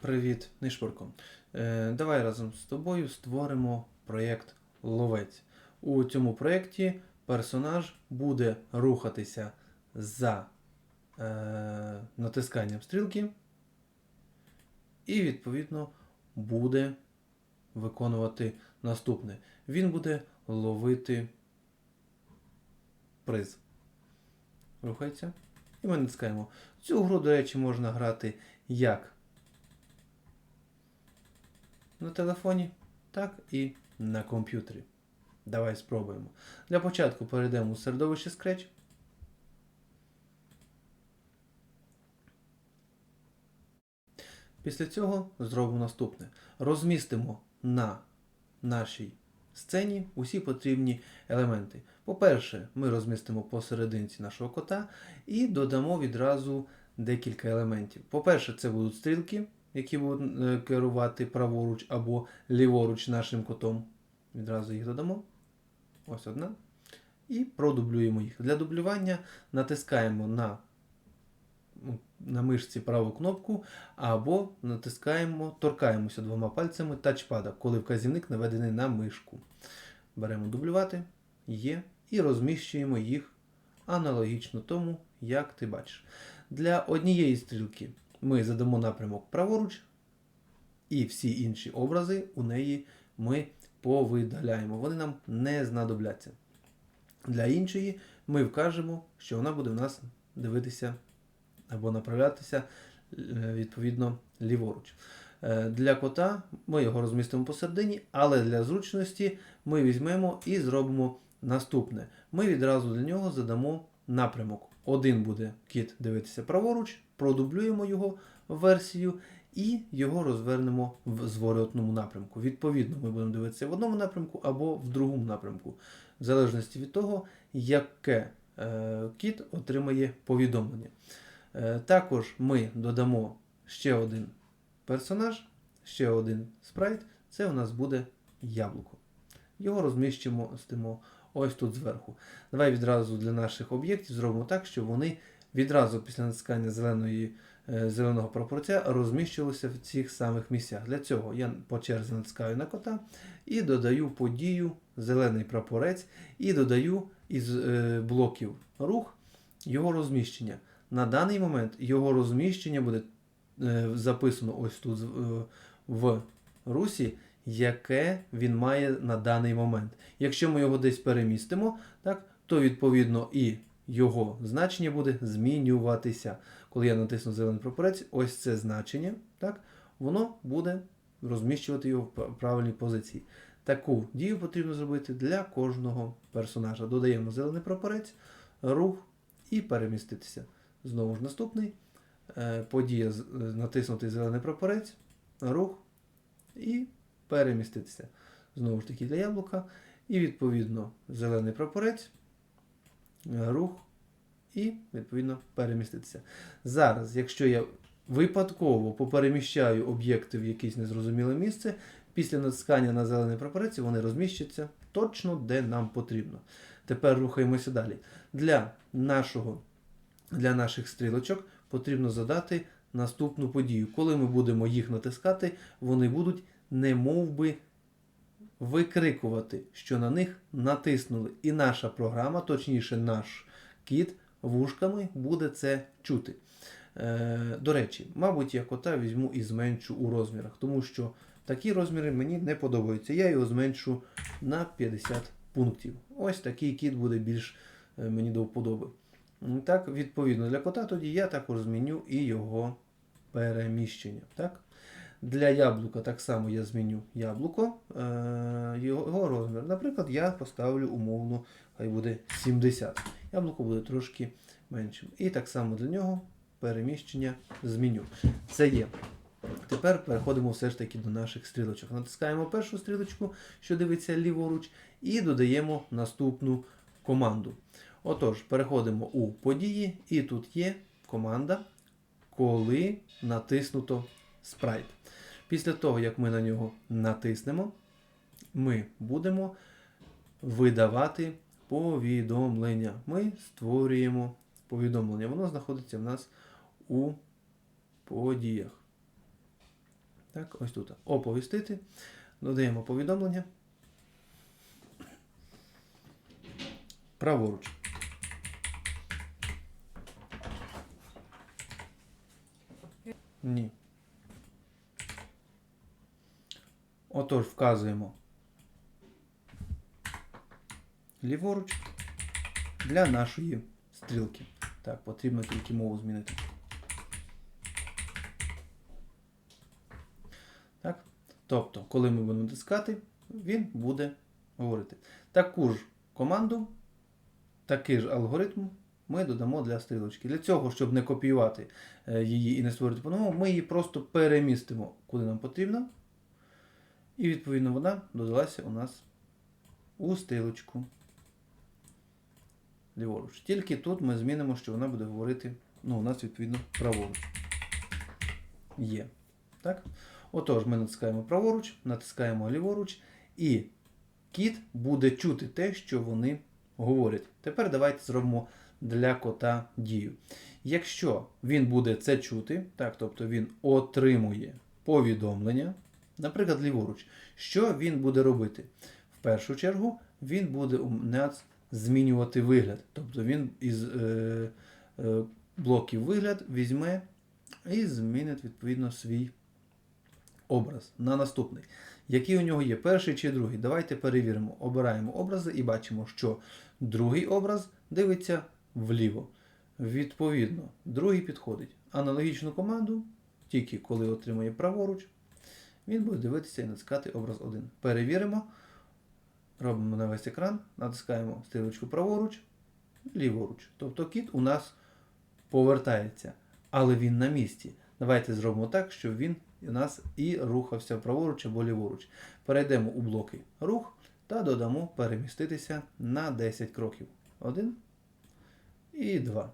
Привіт, Нишпорко. Е, давай разом з тобою створимо проєкт Ловець. У цьому проєкті персонаж буде рухатися за е, натисканням стрілки і, відповідно, буде виконувати наступне. Він буде ловити приз. Рухається. І ми натискаємо. Цю гру, до речі, можна грати як на телефоні, так і на комп'ютері. Давай спробуємо. Для початку перейдемо у середовище Scratch. Після цього зробимо наступне. Розмістимо на нашій сцені усі потрібні елементи. По-перше, ми розмістимо посерединці нашого кота і додамо відразу декілька елементів. По-перше, це будуть стрілки, які будуть е, керувати праворуч або ліворуч нашим котом. Відразу їх додамо. Ось одна. І продублюємо їх. Для дублювання натискаємо на, ну, на мишці праву кнопку або натискаємо, торкаємося двома пальцями тачпада, коли вказівник наведений на мишку. Беремо дублювати, є, і розміщуємо їх аналогічно тому, як ти бачиш. Для однієї стрілки ми задамо напрямок праворуч, і всі інші образи у неї ми повидаляємо. Вони нам не знадобляться. Для іншої ми вкажемо, що вона буде в нас дивитися або направлятися е, відповідно ліворуч. Е, Для кота ми його розмістимо посередині, але для зручності ми візьмемо і зробимо наступне. Ми відразу для нього задамо напрямок. Один буде кіт дивитися праворуч, продублюємо його версію і його розвернемо в зворотному напрямку. Відповідно, ми будемо дивитися в одному напрямку або в другому напрямку, в залежності від того, яке е, кіт отримає повідомлення. Е, також ми додамо ще один персонаж, ще один спрайт. Це у нас буде яблуко. Його розміщимо стимо ось тут зверху. Давай відразу для наших об'єктів зробимо так, щоб вони відразу після натискання зеленої, е, зеленого прапорця розміщувалися в цих самих місцях. Для цього я по черзі натискаю на кота і додаю подію зелений прапорець, і додаю із е, блоків рух його розміщення. На даний момент його розміщення буде е, записано ось тут в русі, яке він має на даний момент. Якщо ми його десь перемістимо, так, то відповідно і його значення буде змінюватися. Коли я натисну зелений прапорець, ось це значення, так, воно буде розміщувати його в правильній позиції. Таку дію потрібно зробити для кожного персонажа. Додаємо зелений прапорець, рух і переміститися. Знову ж наступний. Е, Подія е, натиснути зелений прапорець, рух і переміститися. Знову ж таки для яблука. І відповідно зелений прапорець, рух і відповідно переміститися. Зараз, якщо я випадково попереміщаю об'єкти в якесь незрозуміле місце, після натискання на зелений прапорець вони розміщаться точно де нам потрібно. Тепер рухаємося далі. Для нашого для наших стрілочок потрібно задати наступну подію. Коли ми будемо їх натискати, вони будуть немов би викрикувати, що на них натиснули. І наша програма, точніше, наш кіт вушками буде це чути. Е, до речі, мабуть, я кота візьму і зменшу у розмірах, тому що такі розміри мені не подобаються. Я його зменшу на 50 пунктів. Ось такий кіт буде більш е, мені до вподоби. Так, відповідно для кота тоді я також зміню і його переміщення. Так? Для яблука так само я зміню яблуко, е, його розмір. Наприклад, я поставлю умовно, хай буде 70. Яблуко буде трошки меншим. І так само для нього переміщення зміню. Це є. Тепер переходимо все ж таки до наших стрілочок. Натискаємо першу стрілочку, що дивиться ліворуч, і додаємо наступну команду. Отож, переходимо у події, і тут є команда, коли натиснуто спрайт. Після того, як ми на нього натиснемо, ми будемо видавати повідомлення. Ми створюємо повідомлення. Воно знаходиться в нас у подіях. Так, ось тут. Оповістити. Додаємо повідомлення. Праворуч. Ні. Отож, вказуємо ліворуч для нашої стрілки. Так, потрібно тільки мову змінити. Так? Тобто, коли ми будемо натискати, він буде говорити. Таку ж команду, такий ж алгоритм ми додамо для стрілочки. Для цього, щоб не копіювати е, її і не створити по-новому, ми її просто перемістимо, куди нам потрібно. І відповідно вона додалася у нас у стрілочку ліворуч. Тільки тут ми змінимо, що вона буде говорити, ну, у нас відповідно праворуч. Є. Так? Отож, ми натискаємо праворуч, натискаємо ліворуч, і кіт буде чути те, що вони говорять. Тепер давайте зробимо для кота дію. Якщо він буде це чути, так, тобто він отримує повідомлення, наприклад, ліворуч, що він буде робити? В першу чергу він буде у нас змінювати вигляд. Тобто він із е, е, блоків вигляд візьме і змінить відповідно свій образ на наступний. Який у нього є перший чи другий? Давайте перевіримо. Обираємо образи і бачимо, що другий образ дивиться вліво. Відповідно, другий підходить. Аналогічну команду, тільки коли отримує праворуч, він буде дивитися і натискати образ 1. Перевіримо. Робимо на весь екран, натискаємо стрілочку праворуч, ліворуч. Тобто кіт у нас повертається, але він на місці. Давайте зробимо так, щоб він у нас і рухався праворуч або ліворуч. Перейдемо у блоки рух та додамо переміститися на 10 кроків. Один і два.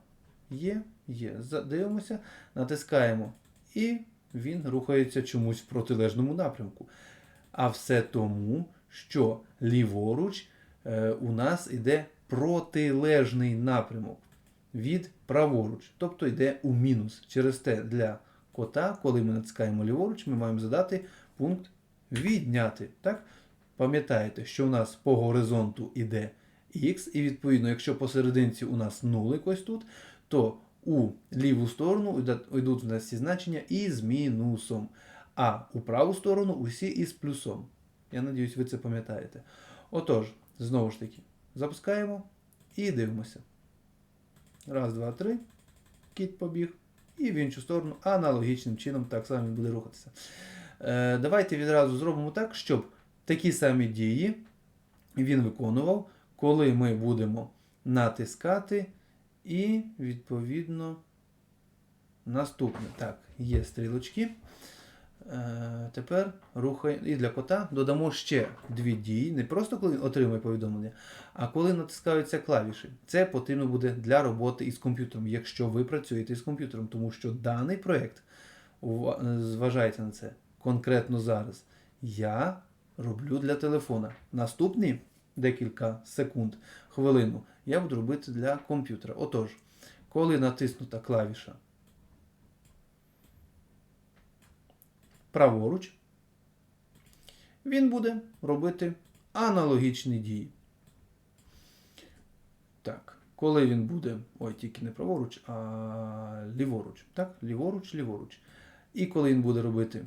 Є, є. Дивимося, натискаємо, і він рухається чомусь в протилежному напрямку. А все тому, що ліворуч е, у нас йде протилежний напрямок від праворуч, тобто йде у мінус. Через те для кота, коли ми натискаємо ліворуч, ми маємо задати пункт відняти. Так? Пам'ятаєте, що у нас по горизонту йде х, і відповідно, якщо посерединці у нас нулик ось тут, то у ліву сторону йдуть у нас ці значення із мінусом, а у праву сторону усі із плюсом. Я надіюсь, ви це пам'ятаєте. Отож, знову ж таки, запускаємо і дивимося. Раз, два, три. Кіт побіг. І в іншу сторону аналогічним чином так само буде рухатися. Е, Давайте відразу зробимо так, щоб такі самі дії він виконував, коли ми будемо натискати і, відповідно, наступне. Так, є стрілочки. Е, Тепер рухаємо і для кота додамо ще дві дії. Не просто коли отримує повідомлення, а коли натискаються клавіші. Це потрібно буде для роботи із комп'ютером, якщо ви працюєте з комп'ютером, тому що даний проєкт, зважайте на це, конкретно зараз, я роблю для телефона. Наступні декілька секунд, хвилину, я буду робити для комп'ютера. Отож, коли натиснута клавіша праворуч, він буде робити аналогічні дії. Так, коли він буде, ой, тільки не праворуч, а ліворуч. Так, ліворуч, ліворуч. І коли він буде робити,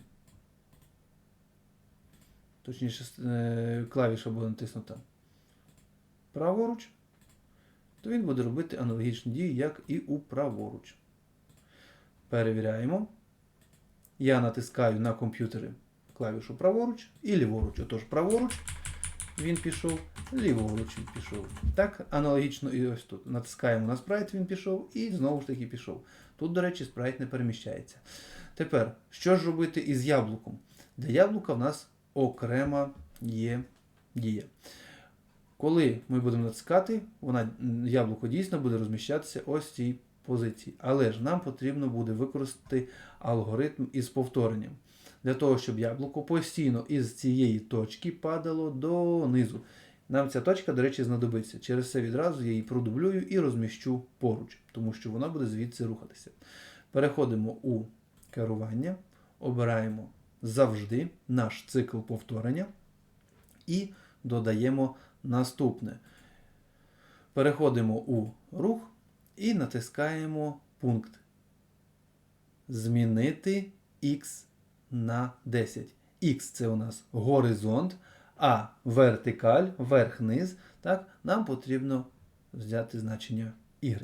точніше, е, клавіша буде натиснута праворуч, то він буде робити аналогічні дії, як і у праворуч. Перевіряємо. Я натискаю на комп'ютері клавішу праворуч і ліворуч. Отож, праворуч він пішов, ліворуч він пішов. Так, аналогічно і ось тут. Натискаємо на спрайт, він пішов, і знову ж таки пішов. Тут, до речі, спрайт не переміщається. Тепер, що ж робити із яблуком? Для яблука в нас окрема є дія. Коли ми будемо натискати, вона, яблуко дійсно буде розміщатися ось в цій позиції. Але ж нам потрібно буде використати алгоритм із повторенням. Для того, щоб яблуко постійно із цієї точки падало донизу. Нам ця точка, до речі, знадобиться. Через це відразу я її продублюю і розміщу поруч, тому що вона буде звідси рухатися. Переходимо у керування, обираємо завжди наш цикл повторення і додаємо наступне. Переходимо у рух і натискаємо пункт Змінити x на 10. Х це у нас горизонт, а вертикаль, верх-низ, так, нам потрібно взяти значення y.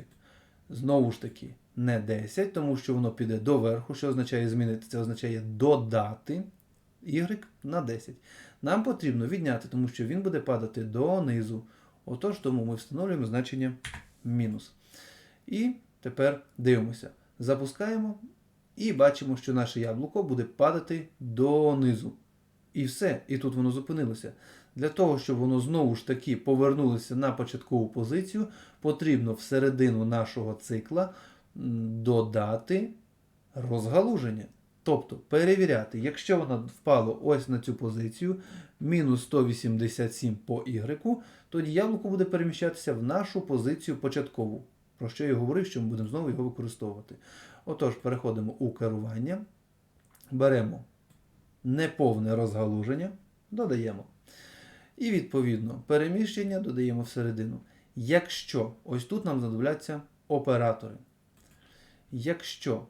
Знову ж таки, не 10, тому що воно піде до верху. Що означає змінити? Це означає додати y на 10. Нам потрібно відняти, тому що він буде падати донизу. Отож, тому ми встановлюємо значення мінус. І тепер дивимося. Запускаємо і бачимо, що наше яблуко буде падати донизу. І все, і тут воно зупинилося. Для того, щоб воно знову ж таки повернулося на початкову позицію, потрібно всередину нашого цикла додати розгалуження. Тобто перевіряти, якщо воно впало ось на цю позицію, мінус 187 по y, тоді яблуко буде переміщатися в нашу позицію початкову. Про що я говорив, що ми будемо знову його використовувати. Отож, переходимо у керування, беремо неповне розгалуження, додаємо. І відповідно переміщення додаємо всередину. Якщо ось тут нам знадобляться оператори. Якщо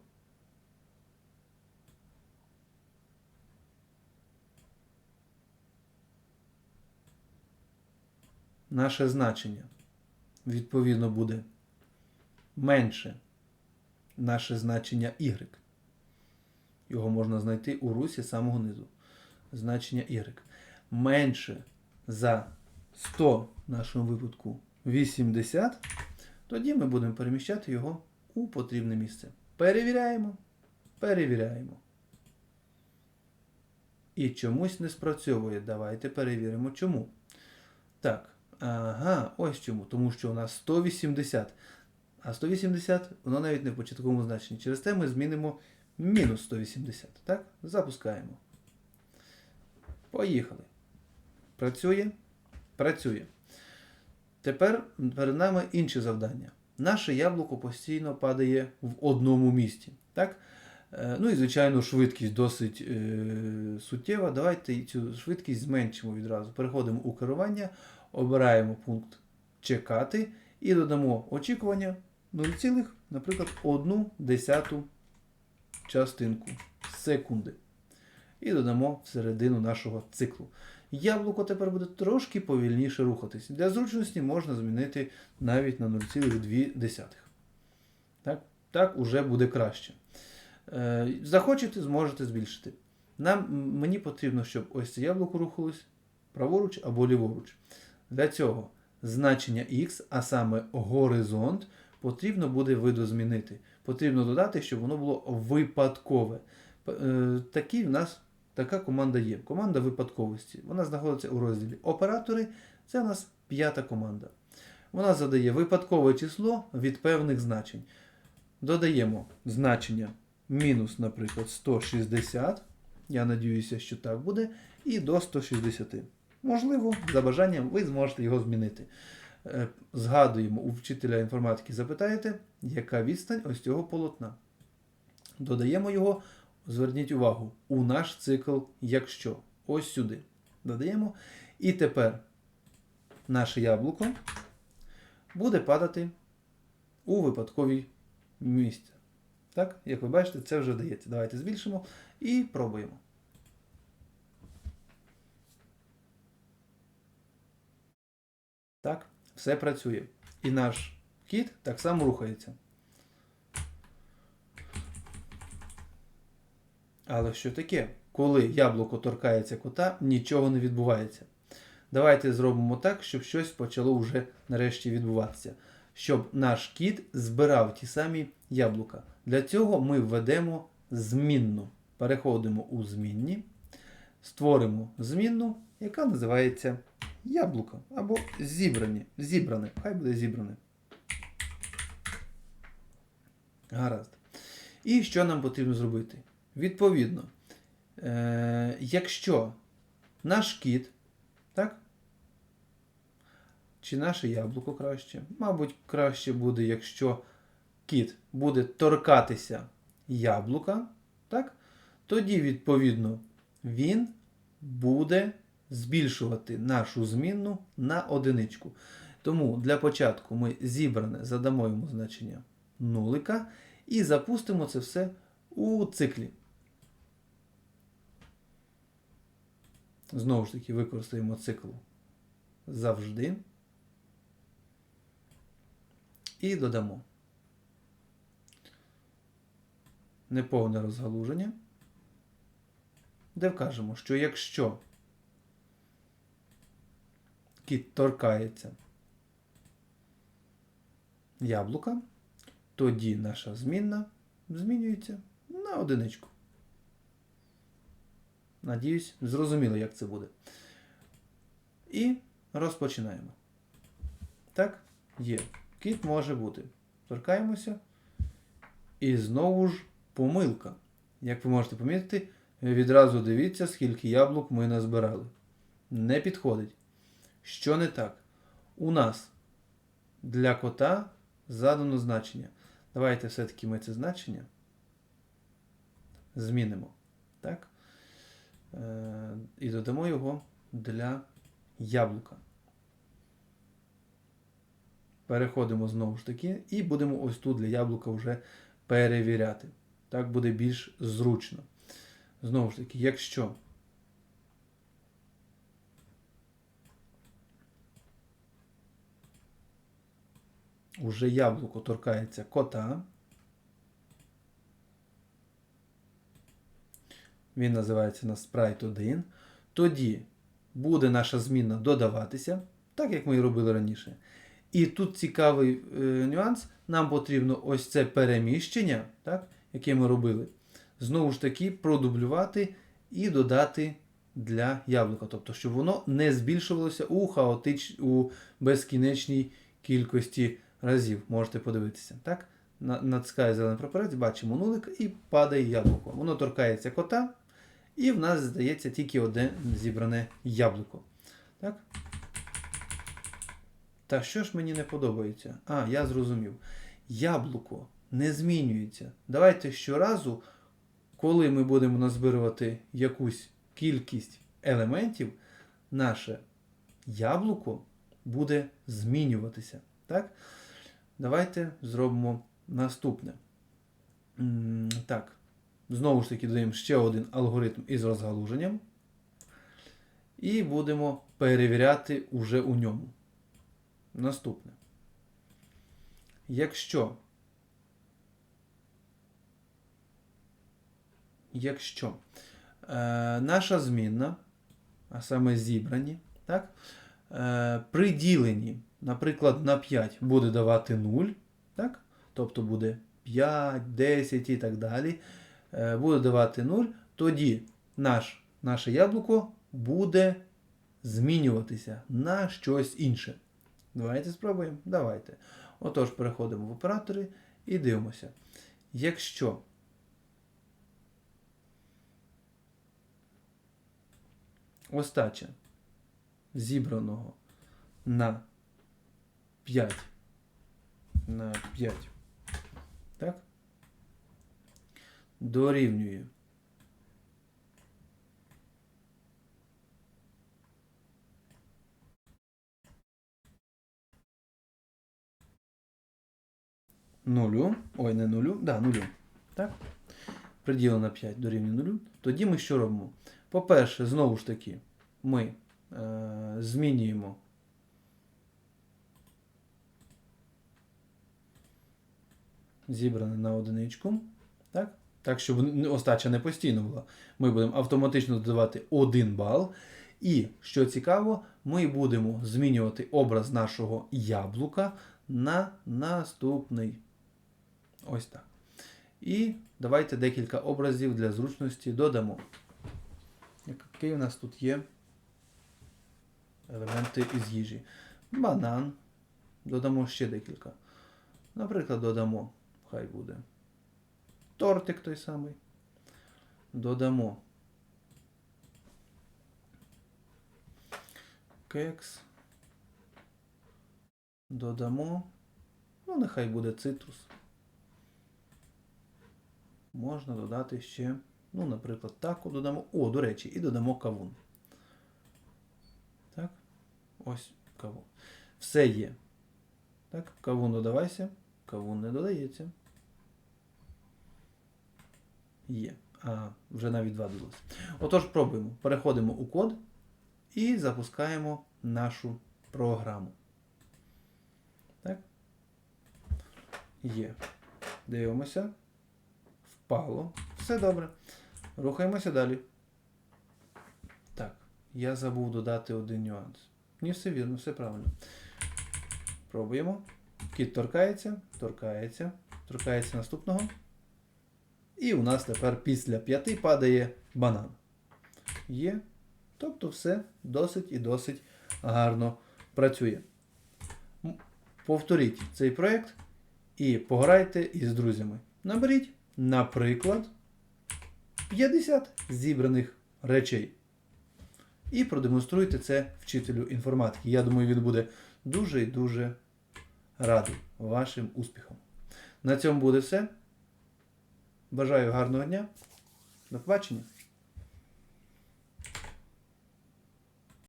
наше значення відповідно буде менше наше значення y. Його можна знайти у русі самого низу. Значення y. Менше за 100, в нашому випадку 80, тоді ми будемо переміщати його у потрібне місце. Перевіряємо. Перевіряємо. І чомусь не спрацьовує. Давайте перевіримо чому. Так. Ага, ось чому. Тому що у нас 180. А 180 воно навіть не в початковому значенні. Через те ми змінимо мінус 180. Так? Запускаємо. Поїхали. Працює? Працює. Тепер перед нами інше завдання. Наше яблуко постійно падає в одному місці. Так? Е, Ну і, звичайно, швидкість досить е, суттєва. Давайте цю швидкість зменшимо відразу. Переходимо у керування, обираємо пункт чекати і додамо очікування 0, наприклад, 1 десяту частинку секунди. І додамо всередину нашого циклу. Яблуко тепер буде трошки повільніше рухатись. Для зручності можна змінити навіть на 0,2. Так, так уже буде краще. Е, захочете, зможете збільшити. Нам, мені потрібно, щоб ось це яблуко рухалось праворуч або ліворуч. Для цього значення x, а саме горизонт, потрібно буде видозмінити. Потрібно додати, щоб воно було випадкове. Е, Такі в нас така команда є. Команда випадковості. Вона знаходиться у розділі Оператори. Це у нас п'ята команда. Вона задає випадкове число від певних значень. Додаємо значення мінус, наприклад, 160. Я надіюся, що так буде. І до 160. Можливо, за бажанням ви зможете його змінити. Е, Згадуємо, у вчителя інформатики запитаєте, яка відстань ось цього полотна. Додаємо його, зверніть увагу, у наш цикл якщо. Ось сюди. Додаємо. І тепер наше яблуко буде падати у випадковій місці. Так, як ви бачите, це вже дається. Давайте збільшимо і пробуємо. Так, все працює. І наш кіт так само рухається. Але що таке? Коли яблуко торкається кота, нічого не відбувається. Давайте зробимо так, щоб щось почало вже нарешті відбуватися. Щоб наш кіт збирав ті самі яблука. Для цього ми введемо змінну. Переходимо у змінні, створимо змінну, яка називається яблуко або зібрані. Зібране. Хай буде зібране. Гаразд. І що нам потрібно зробити? Відповідно, е- якщо наш кіт, так? Чи наше яблуко краще? Мабуть, краще буде, якщо кіт буде торкатися яблука, так? Тоді, відповідно, він буде збільшувати нашу змінну на одиничку. Тому для початку ми зібране задамо йому значення нулика і запустимо це все у циклі. Знову ж таки, використаємо цикл завжди. І додамо неповне розгалуження, де вкажемо, що якщо кіт торкається яблука, тоді наша змінна змінюється на одиничку. Надіюсь, зрозуміло, як це буде. І розпочинаємо. Так, є. Кіт може бути. Торкаємося. І знову ж помилка. Як ви можете помітити, відразу дивіться, скільки яблук ми назбирали. Не підходить. Що не так? У нас для кота задано значення. Давайте все-таки ми це значення змінимо. Так? Е, І додамо його для яблука. Переходимо знову ж таки і будемо ось тут для яблука вже перевіряти. Так буде більш зручно. Знову ж таки, якщо уже яблуко торкається кота, він називається на спрайт 1, тоді буде наша зміна додаватися, так як ми і робили раніше. І тут цікавий е, нюанс. Нам потрібно ось це переміщення, так, яке ми робили, знову ж таки продублювати і додати для яблука. Тобто, щоб воно не збільшувалося у хаотич... у безкінечній кількості разів. Можете подивитися. так? На- Натискаю зелений прапорець, бачимо нулик і падає яблуко. Воно торкається кота, і в нас здається тільки одне зібране яблуко. Так? Та що ж мені не подобається? А, я зрозумів. Яблуко не змінюється. Давайте щоразу, коли ми будемо назбирувати якусь кількість елементів, наше яблуко буде змінюватися. Так? Давайте зробимо наступне. Так. Знову ж таки, додаємо ще один алгоритм із розгалуженням. І будемо перевіряти уже у ньому. Наступне. Якщо. Якщо е, наша змінна, а саме зібрані, так, е, при діленні, наприклад, на 5 буде давати 0, так, тобто буде 5, 10 і так далі, е, буде давати 0, тоді наш, наше яблуко буде змінюватися на щось інше. Давайте спробуємо. Давайте. Отож, переходимо в оператори і дивимося. Якщо остача зібраного на 5 на 5, так? Дорівнює нулю, ой, не нулю, да, нулю. Так? Приділено на 5 дорівнює нулю. Тоді ми що робимо? По-перше, знову ж таки, ми е, змінюємо зібране на одиничку. Так? Так, щоб остача не постійно була. Ми будемо автоматично додавати 1 бал. І, що цікаво, ми будемо змінювати образ нашого яблука на наступний. Ось так. І давайте декілька образів для зручності додамо. Який у нас тут є елементи із їжі? Банан. Додамо ще декілька. Наприклад, додамо, хай буде. Тортик той самий. Додамо. Кекс. Додамо. Ну, нехай буде цитрус. Можна додати ще Ну, наприклад, тако додамо. О, до речі, і додамо кавун. Так. Ось кавун. Все є. Так, кавун додавайся. Кавун не додається. Є. А, вже навіть два додалися. Отож, пробуємо. Переходимо у код і запускаємо нашу програму. Так. Є. Дивимося. Впало. Все добре. Рухаємося далі. Так, я забув додати один нюанс. Ні, все вірно, все правильно. Пробуємо. Кіт торкається, торкається, торкається наступного. І у нас тепер після п'яти падає банан. Є. Тобто все досить і досить гарно працює. Повторіть цей проєкт і пограйте із друзями. Наберіть, наприклад, 50 зібраних речей. І продемонструйте це вчителю інформатики. Я думаю, він буде дуже і дуже радий вашим успіхам. На цьому буде все. Бажаю гарного дня. До побачення.